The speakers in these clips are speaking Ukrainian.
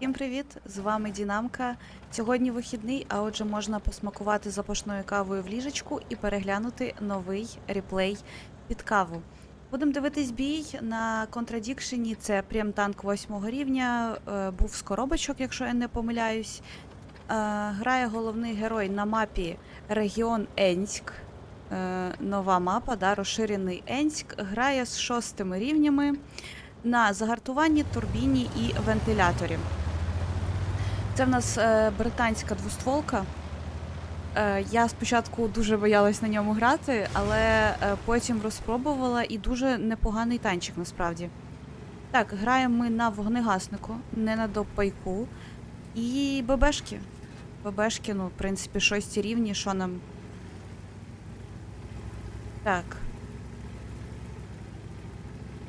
Всім привіт! З вами Дінамка. Сьогодні вихідний, а отже, можна посмакувати запашною кавою в ліжечку і переглянути новий реплей під каву. Будемо дивитись бій на контрадікшені. Це прем танк 8 рівня. е, Був з коробочок, якщо я не помиляюсь. Е, Грає головний герой на мапі Регіон Енськ. Е, Нова мапа, да, розширений Енськ. Грає з шостими рівнями на загартуванні, турбіні і вентиляторі. Це в нас е, британська двостволка. Е, я спочатку дуже боялась на ньому грати, але е, потім розпробувала і дуже непоганий танчик насправді. Так, граємо ми на вогнегаснику, не на допайку. І ББшки. ББшки, ну, в принципі, шості рівні, що нам. Так.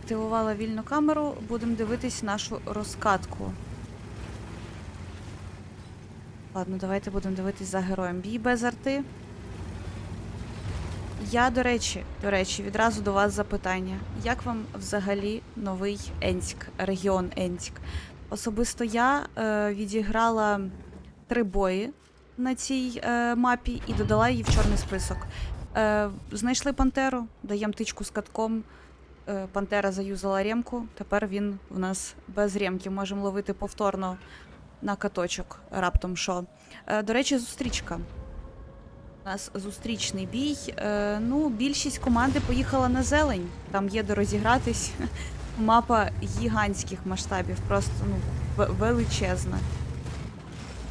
Активувала вільну камеру, будемо дивитись нашу розкатку. Ладно, давайте будемо дивитись за героєм. Бій без арти. Я, до речі, до речі, відразу до вас запитання. Як вам взагалі новий Енськ, регіон Енськ? Особисто я е, відіграла три бої на цій е, мапі і додала її в чорний список. Е, знайшли Пантеру, даємо тичку з катком. Е, Пантера заюзала ремку. Тепер він в нас без ремки. Можемо ловити повторно на каточок, раптом що. Е, до речі, зустрічка. У нас зустрічний бій. Е, ну, більшість команди поїхала на зелень. Там є де розігратись. Мапа гігантських масштабів, просто ну, величезна.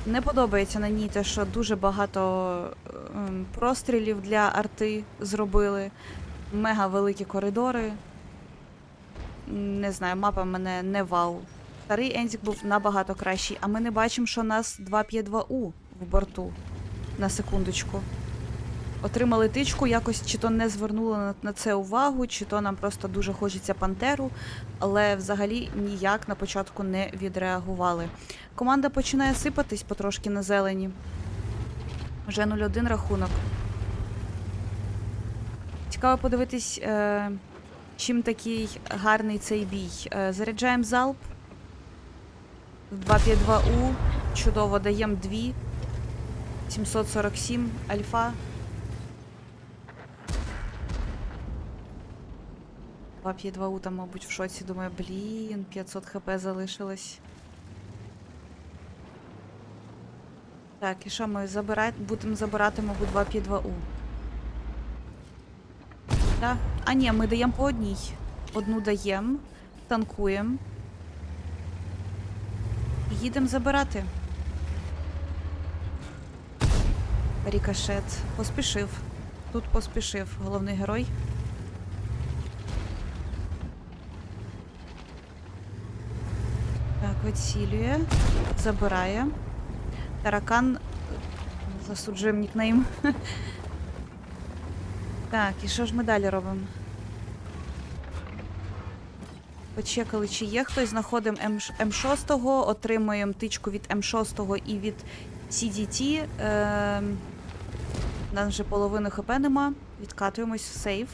Не подобається на ній те, що дуже багато ем, прострілів для арти зробили. Мега великі коридори. Не знаю, мапа мене не вау. Старий Ензік був набагато кращий, а ми не бачимо, що нас 252У в борту. На секундочку. Отримали тичку, якось чи то не звернули на, на це увагу, чи то нам просто дуже хочеться пантеру, але взагалі ніяк на початку не відреагували. Команда починає сипатись потрошки на зелені. Вже 0-1 рахунок. Цікаво подивитись, е, чим такий гарний цей бій. Е, заряджаємо залп. 252У. Чудово, даємо 2. 747 альфа. 252У там, мабуть, в шоці. Думаю, блін, 500 хп залишилось. Так, і що ми забирати? Будемо забирати, мабуть, 252У. Да. А ні, ми даємо по одній. Одну даємо, танкуємо. Їдемо забирати. Рікошет. Поспішив. Тут поспішив головний герой. Так, вицілює. Забирає. Таракан. Засуджуємо нікнейм. Так, і що ж ми далі робимо? Почекали, чи є хтось, знаходимо М6, отримуємо тичку від М6 і від CDT. Е, нас вже половини ХП нема. Відкатуємось в сейф.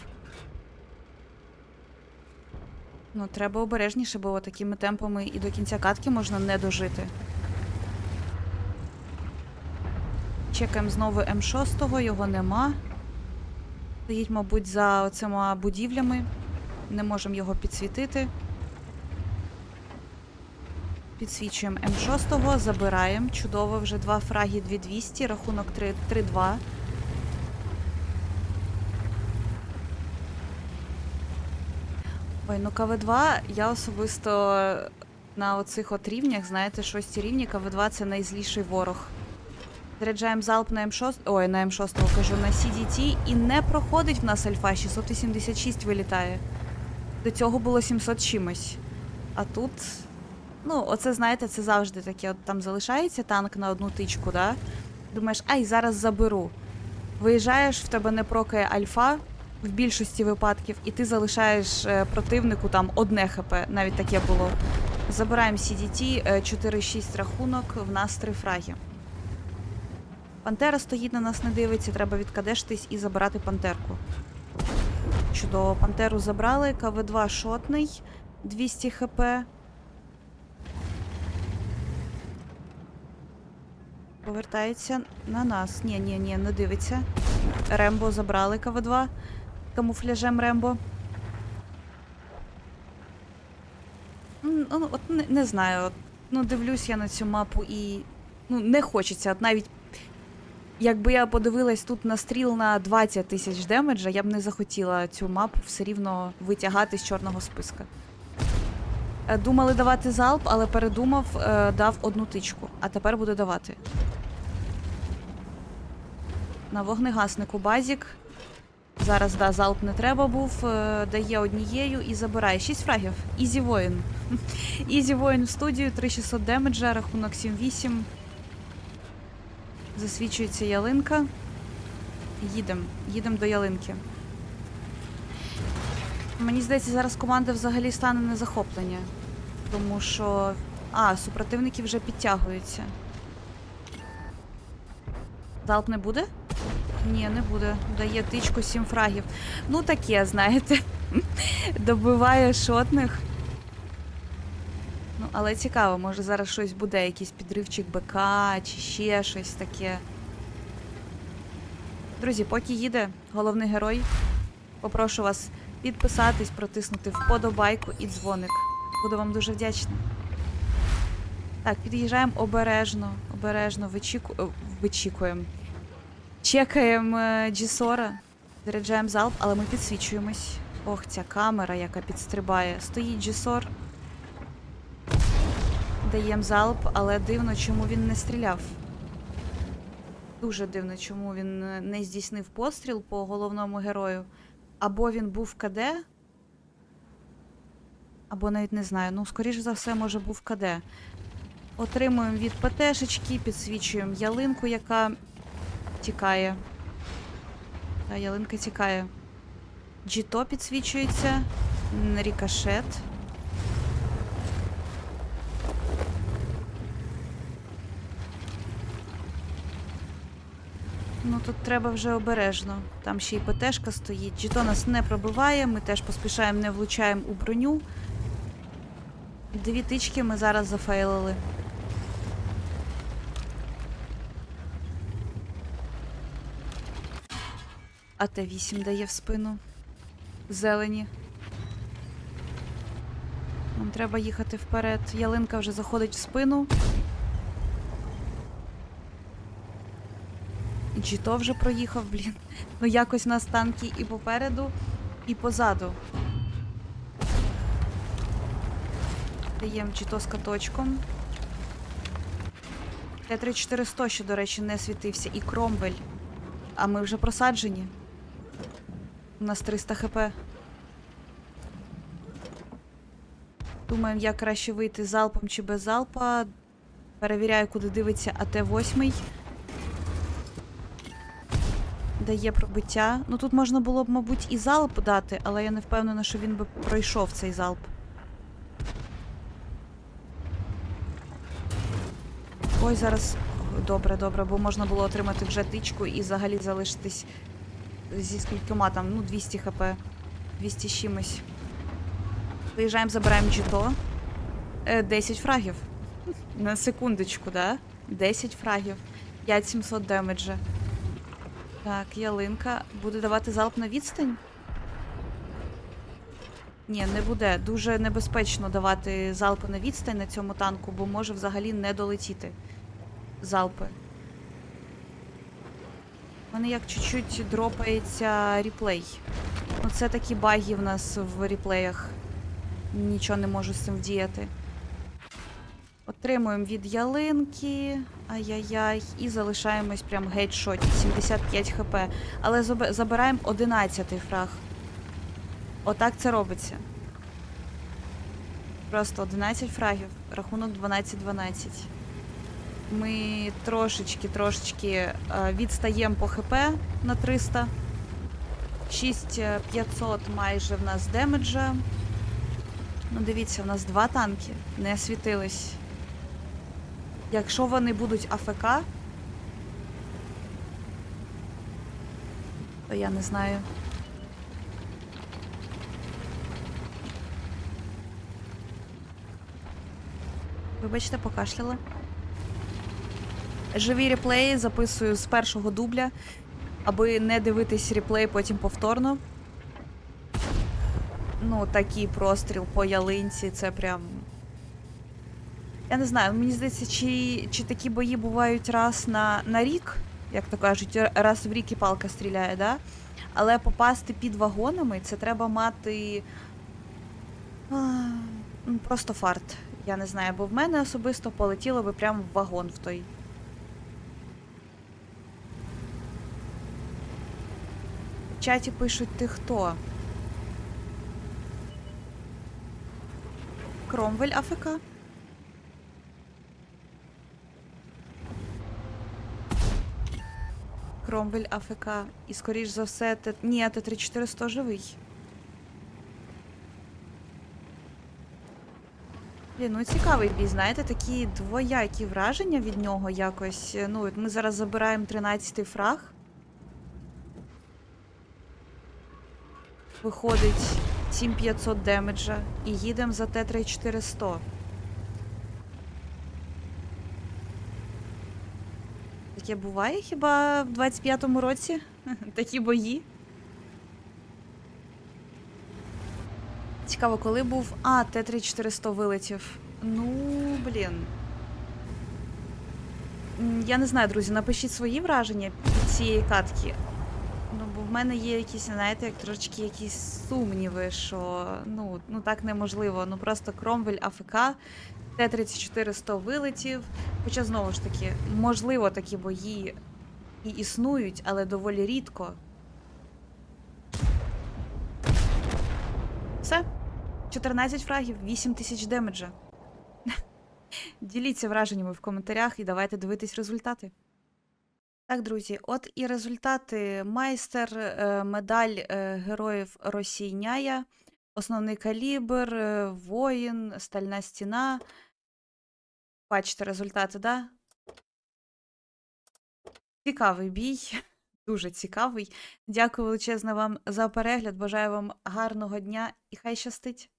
Ну, треба обережніше, бо такими темпами і до кінця катки можна не дожити. Чекаємо знову М6, його нема. Стоїть, мабуть, за оцима будівлями. Не можемо його підсвітити. Підсвічуємо М6, забираємо. Чудово, вже два фраги 2200, рахунок 3 3-2. Ой, ну КВ2 я особисто на оцих от рівнях, знаєте, шості рівні, КВ2 це найзліший ворог. Заряджаємо залп на М6, ой, на М6 кажу, на CDT і не проходить в нас альфа, 686 вилітає. До цього було 700 чимось. А тут, ну, оце, знаєте, це завжди таке. От там залишається танк на одну тичку, да? Думаєш, ай, зараз заберу. Виїжджаєш, в тебе не прокає альфа в більшості випадків, і ти залишаєш е, противнику там одне хп, навіть таке було. Забираємо CDT, е, 4-6 рахунок, в нас три фраги. Пантера стоїть на нас, не дивиться, треба відкадештись і забирати пантерку. Чудово, пантеру забрали, КВ2 шотний, 200 хп. Повертається на нас. Ні, ні, ні, не дивиться. Рембо забрали КВ2. Камуфляжем Рембо. Ну, от не, не знаю. Ну, дивлюсь я на цю мапу і. Ну, не хочеться. От навіть якби я подивилась тут на стріл на 20 тисяч демеджа, я б не захотіла цю мапу все рівно витягати з чорного списка. Е, Думали давати залп, але передумав, е, дав одну тичку, а тепер буде давати. На вогнегаснику базік. Зараз, да, залп не треба був. е, Дає однією і забирає. 6 фрагів. Ізі воїн. Ізі воїн в студію, 3600 демеджа, рахунок 7-8. Засвічується ялинка. Їдемо. Їдемо до ялинки. Мені здається, зараз команда взагалі стане на захоплення. Тому що. А, супротивники вже підтягуються. Залп не буде? Ні, не буде. Дає тичку 7 фрагів. Ну таке, знаєте. Добиває шотних. Ну, але цікаво, може зараз щось буде, якийсь підривчик БК чи ще щось таке. Друзі, поки їде головний герой, попрошу вас підписатись, протиснути вподобайку і дзвоник. Буду вам дуже вдячна. Так, під'їжджаємо обережно, обережно, вичіку... е, вичікуємо. Чекаємо е, Джісора, заряджаємо залп, але ми підсвічуємось. Ох, ця камера, яка підстрибає. Стоїть Джісор. Даємо залп, але дивно, чому він не стріляв. Дуже дивно, чому він е, не здійснив постріл по головному герою. Або він був КД, або навіть не знаю. Ну, скоріш за все, може був КД. Отримуємо від ПТшечки, підсвічуємо ялинку, яка тікає. Та ялинка тікає. Джіто підсвічується. Рікошет. Ну тут треба вже обережно. Там ще й ПТшка стоїть. Джіто нас не пробиває, ми теж поспішаємо, не влучаємо у броню. Дві тички ми зараз зафейлили. А Т8 дає в спину. Зелені. Нам треба їхати вперед. Ялинка вже заходить в спину. І Джіто вже проїхав, блін. Ну якось нас танки і попереду, і позаду. Даємо Джіто з каточком. Т-3400 ще, до речі, не світився. І Кромвель. А ми вже просаджені. У нас 300 хп. Думаємо, як краще вийти залпом чи без залпа. Перевіряю, куди дивиться АТ-8. Дає пробиття. Ну тут можна було б, мабуть, і залп дати, але я не впевнена, що він би пройшов цей залп. Ой, зараз. Добре, добре, бо можна було отримати вже тичку і взагалі залишитись зі скількома там, ну, 200 хп. 200 з чимось. Виїжджаємо, забираємо джито. Е, 10 фрагів. На секундочку, да? 10 фрагів. 5700 демеджа. Так, ялинка. Буде давати залп на відстань? Ні, не буде. Дуже небезпечно давати залпи на відстань на цьому танку, бо може взагалі не долетіти залпи. У мене як чуть-чуть дропається ріплей. Ну, це такі баги в нас в ріплеях. Нічого не можу з цим вдіяти. Отримуємо від ялинки. Ай-яй-яй. І залишаємось прям гейдшоті. 75 хп. Але забираємо 11 фраг. Отак це робиться. Просто 11 фрагів. Рахунок 12-12. Ми трошечки, трошечки е, відстаємо по ХП на 300. 6500 майже в нас демеджа. Ну, дивіться, в нас два танки не світились. Якщо вони будуть АФК, то я не знаю. Вибачте, покашляла. Живі реплеї записую з першого дубля, аби не дивитись реплей потім повторно. Ну, такий простріл по ялинці, це прям. Я не знаю, мені здається, чи, чи такі бої бувають раз на, на рік, як то кажуть, раз в рік і палка стріляє, да? Але попасти під вагонами це треба мати. ну, Просто фарт. Я не знаю, бо в мене особисто полетіло би прямо в вагон в той. Чаті пишуть ти хто. Кромвель АФК. Кромвель АФК. І скоріш за все, Т... ні, Т-3400 живий. Блін, ну цікавий бій, знаєте, такі двоякі враження від нього якось. Ну, от ми зараз забираємо 13-й фраг. Виходить 7500 демеджа і їдемо за Т-3400. Таке буває хіба в 25-му році? Такі бої? Цікаво, коли був. А, Т-3400 вилетів. Ну, блін. Я не знаю, друзі, напишіть свої враження цієї катки. Мене є якісь, знаєте, як трошечки якісь сумніви, що ну, ну так неможливо. Ну просто Кромвель АФК, Т-3400 вилетів. Хоча знову ж таки, можливо, такі бої і існують, але доволі рідко. Все. 14 фрагів, 8 тисяч демеджа. Діліться враженнями в коментарях і давайте дивитись результати. Так, друзі, от і результати. Майстер, е, медаль е, героїв Російняя, основний калібр, е, воїн, стальна стіна. Бачите результати, да? Цікавий бій, дуже цікавий. Дякую величезне вам за перегляд. Бажаю вам гарного дня і хай щастить!